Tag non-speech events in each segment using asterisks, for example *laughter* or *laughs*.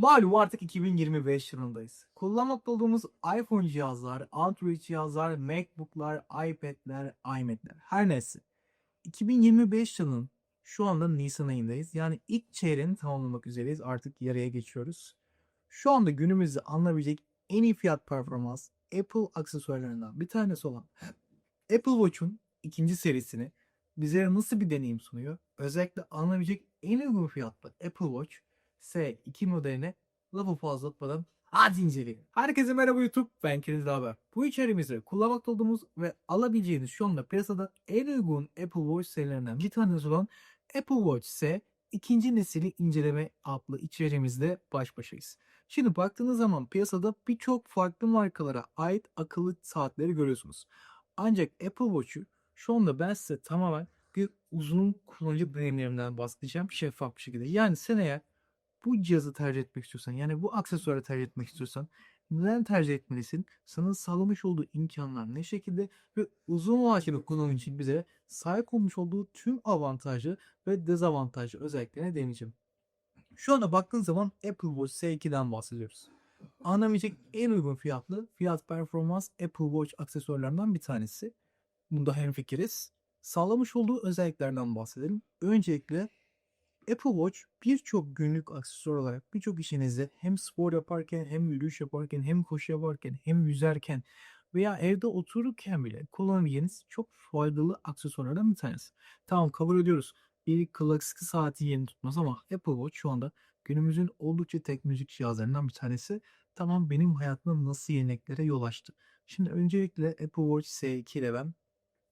Malum artık 2025 yılındayız. Kullanmakta olduğumuz iPhone cihazlar, Android cihazlar, MacBook'lar, iPad'ler, iMac'ler her neyse. 2025 yılının şu anda Nisan ayındayız. Yani ilk çeyreğini tamamlamak üzereyiz. Artık yarıya geçiyoruz. Şu anda günümüzde alınabilecek en iyi fiyat performans Apple aksesuarlarından bir tanesi olan *laughs* Apple Watch'un ikinci serisini bizlere nasıl bir deneyim sunuyor? Özellikle alınabilecek en uygun fiyatlı Apple Watch S2 modeline lafı fazla atmadan hadi inceleyelim. Herkese merhaba YouTube. Ben Kiriz Haber. Bu içeriğimizde kullanmakta olduğumuz ve alabileceğiniz şu anda piyasada en uygun Apple Watch serilerinden bir tanesi olan Apple Watch S ikinci nesili inceleme adlı içeriğimizde baş başayız. Şimdi baktığınız zaman piyasada birçok farklı markalara ait akıllı saatleri görüyorsunuz. Ancak Apple Watch'u şu anda ben size tamamen bir uzun kullanıcı deneyimlerinden bahsedeceğim şeffaf bir şekilde. Yani sen eğer bu cihazı tercih etmek istiyorsan yani bu aksesuarı tercih etmek istiyorsan neden tercih etmelisin? Sana sağlamış olduğu imkanlar ne şekilde ve uzun vadeli kullanım için bize sahip olmuş olduğu tüm avantajı ve dezavantajlı özelliklerine değineceğim. Şu anda baktığın zaman Apple Watch S2'den bahsediyoruz. Alınabilecek en uygun fiyatlı fiyat performans Apple Watch aksesuarlarından bir tanesi. Bunda hemfikiriz. Sağlamış olduğu özelliklerden bahsedelim. Öncelikle Apple Watch birçok günlük aksesuar olarak birçok işinizde hem spor yaparken hem yürüyüş yaparken hem koşu yaparken hem yüzerken veya evde otururken bile kullanabileceğiniz çok faydalı aksesuarlardan bir tanesi. Tamam kabul ediyoruz. Bir klasik saati yeni tutmaz ama Apple Watch şu anda günümüzün oldukça teknolojik cihazlarından bir tanesi. Tamam benim hayatımda nasıl yeniliklere yol açtı. Şimdi öncelikle Apple Watch S2 ile ben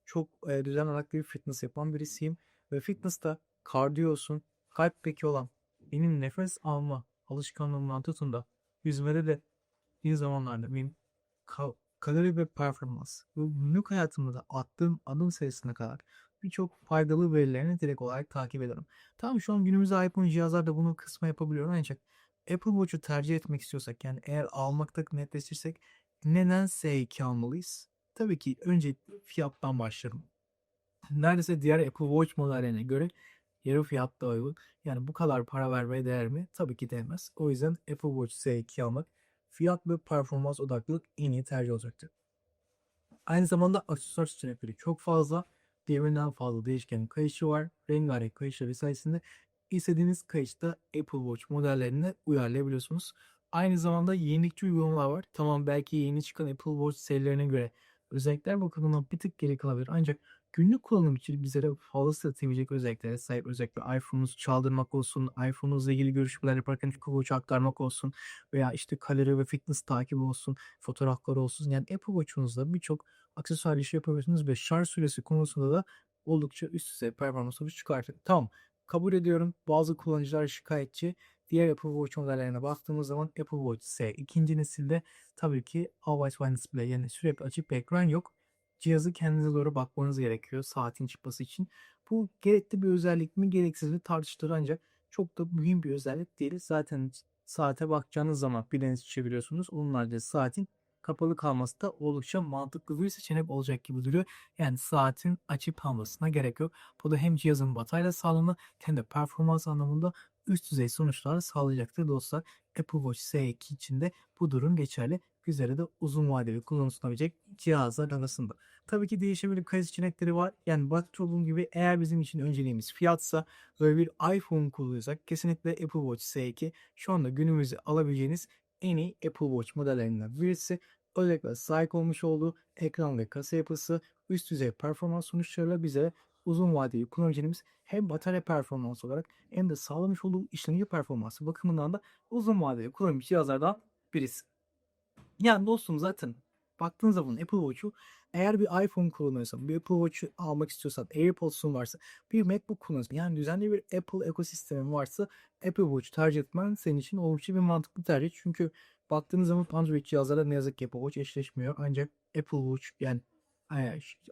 çok düzenli olarak bir fitness yapan birisiyim. Ve fitness'ta kardiyo olsun, kalp peki olan benim nefes alma alışkanlığımdan tutun da yüzmede de bir zamanlarda benim ka- kalori ve performans ve günlük hayatımda da attığım adım sayısına kadar birçok faydalı verilerini direkt olarak takip ediyorum. Tamam şu an günümüzde iPhone cihazlarda bunu kısma yapabiliyorum ancak Apple Watch'u tercih etmek istiyorsak yani eğer almakta netleşirsek neden S2 almalıyız? Tabii ki önce fiyattan başlarım. Neredeyse diğer Apple Watch modellerine göre yarı fiyatta uygun. Yani bu kadar para vermeye değer mi? Tabii ki değmez. O yüzden Apple Watch S2 almak fiyat ve performans odaklılık en iyi tercih olacaktır. Aynı zamanda aksesuar seçenekleri çok fazla. Birbirinden fazla değişken kayışı var. Rengarenk kayışları sayesinde istediğiniz kayışta Apple Watch modellerine uyarlayabiliyorsunuz. Aynı zamanda yenilikçi uygulamalar var. Tamam belki yeni çıkan Apple Watch serilerine göre özellikler bakımından bir tık geri kalabilir. Ancak günlük kullanım için bizlere fazla satabilecek özelliklere sahip. Özellikle iPhone'unuzu çaldırmak olsun, iPhone'unuzla ilgili görüşmeler yaparken Apple aktarmak olsun veya işte kalori ve fitness takibi olsun, fotoğrafları olsun. Yani Apple Watch'unuzda birçok aksesuar işi yapabiliyorsunuz ve şarj süresi konusunda da oldukça üst düzey performans sonuç çıkartır. Tamam kabul ediyorum bazı kullanıcılar şikayetçi. Diğer Apple Watch modellerine baktığımız zaman Apple Watch S ikinci nesilde tabii ki Always On Display yani sürekli açık bir ekran yok. Cihazı kendinize doğru bakmanız gerekiyor saatin çıkması için. Bu gerekli bir özellik mi gereksiz mi tartışılır ancak çok da mühim bir özellik değil. Zaten saate bakacağınız zaman pilinizi çeviriyorsunuz. Onun haricinde saatin kapalı kalması da oldukça mantıklı bir seçenek olacak gibi duruyor. Yani saatin açıp kalmasına gerek yok. Bu da hem cihazın batarya sağlığını hem de performans anlamında üst düzey sonuçlar sağlayacaktır dostlar. Apple Watch S2 için de bu durum geçerli. Bizlere de uzun vadeli kullanım sunabilecek cihazlar arasında. Tabii ki değişebilir kayıt seçenekleri var. Yani bakmış olduğum gibi eğer bizim için önceliğimiz fiyatsa ve bir iPhone kullanıyorsak kesinlikle Apple Watch S2 şu anda günümüzde alabileceğiniz en iyi Apple Watch modellerinden birisi. Özellikle sahip olmuş olduğu ekran ve kasa yapısı üst düzey performans sonuçlarıyla bize uzun vadeli kullanabileceğimiz hem batarya performansı olarak hem de sağlamış olduğu işlemci performansı bakımından da uzun vadeli kullanım cihazlardan birisi. Yani dostum zaten baktığın zaman Apple Watch'u eğer bir iPhone kullanıyorsan, bir Apple Watch'u almak istiyorsan, AirPods'un varsa, bir MacBook kullanıyorsan, yani düzenli bir Apple ekosistemin varsa Apple Watch tercih etmen senin için oldukça bir mantıklı tercih. Çünkü baktığınız zaman Android cihazlarla ne yazık ki Apple Watch eşleşmiyor. Ancak Apple Watch yani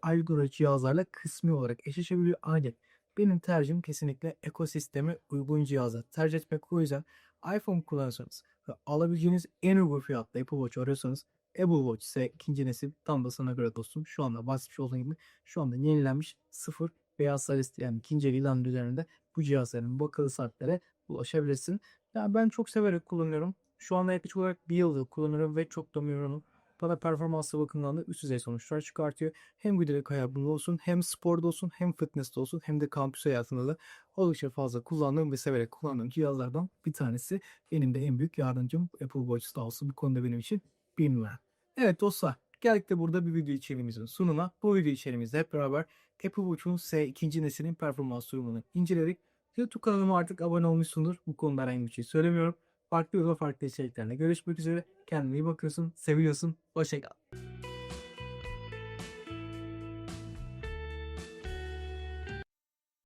Android cihazlarla kısmi olarak eşleşebiliyor. Ancak benim tercihim kesinlikle ekosisteme uygun cihazlar tercih etmek. O yüzden iPhone kullanırsanız ve alabileceğiniz en uygun fiyatla Apple Watch arıyorsanız Apple Watch ise ikinci nesil tam da sana göre dostum. Şu anda bahsetmiş olduğum gibi şu anda yenilenmiş sıfır beyaz sarı yani ikinci ilan üzerinde bu cihazların bu akıllı saatlere ulaşabilirsin. Yani ben çok severek kullanıyorum. Şu anda yaklaşık olarak bir yıldır kullanıyorum ve çok da memnunum. Bana performansı bakımından da üst düzey sonuçlar çıkartıyor. Hem gündelik hayatımda olsun, hem sporda olsun, hem fitness'te olsun, hem de kampüs hayatında da oldukça fazla kullandığım ve severek kullandığım cihazlardan bir tanesi. Benim de en büyük yardımcım Apple Watch sağ olsun bu konuda benim için bir. Evet dostlar, geldik de burada bir video içeriğimizin sonuna. Bu video içeriğimizde hep beraber Apple Watch'un S 2. neslinin performans durumunu inceledik. YouTube kanalıma artık abone olmuşsundur. Bu konuda herhangi bir şey söylemiyorum. Farklı yolda farklı içeriklerle görüşmek üzere. Kendine iyi bakıyorsun. Seviyorsun. Hoşçakal.